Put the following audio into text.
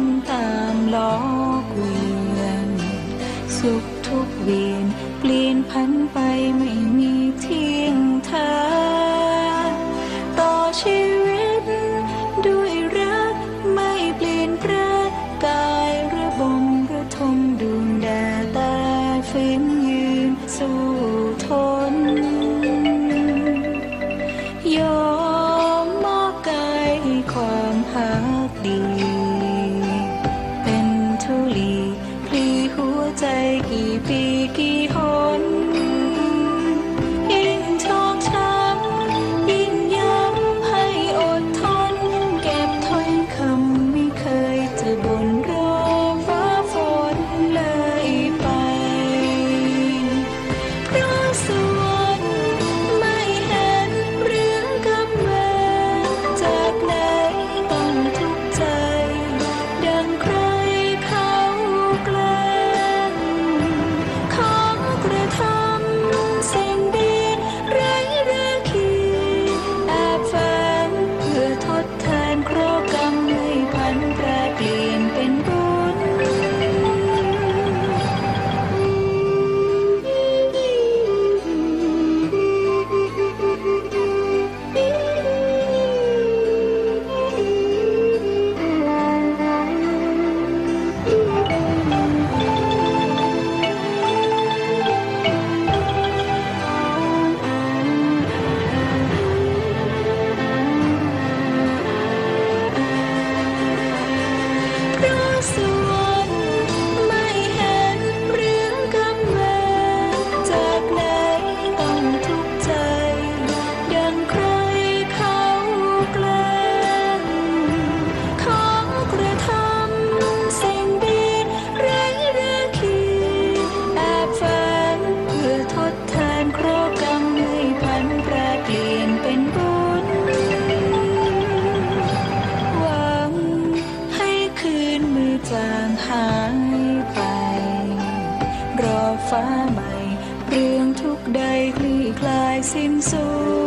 นตามล้อเกวียน สุขทุกเวียนเปลี่ยนพันไปไม่มีเที่ยงเธอ ต่อชีวิต ด้วยรักไม่เปลี่ยนแปลงกายระบมระทมดูงแดดแต่ฝืนยืนสู้ ฟ้าใหม่ เรื่องทุกใดคลี่คลายสิ้นสุด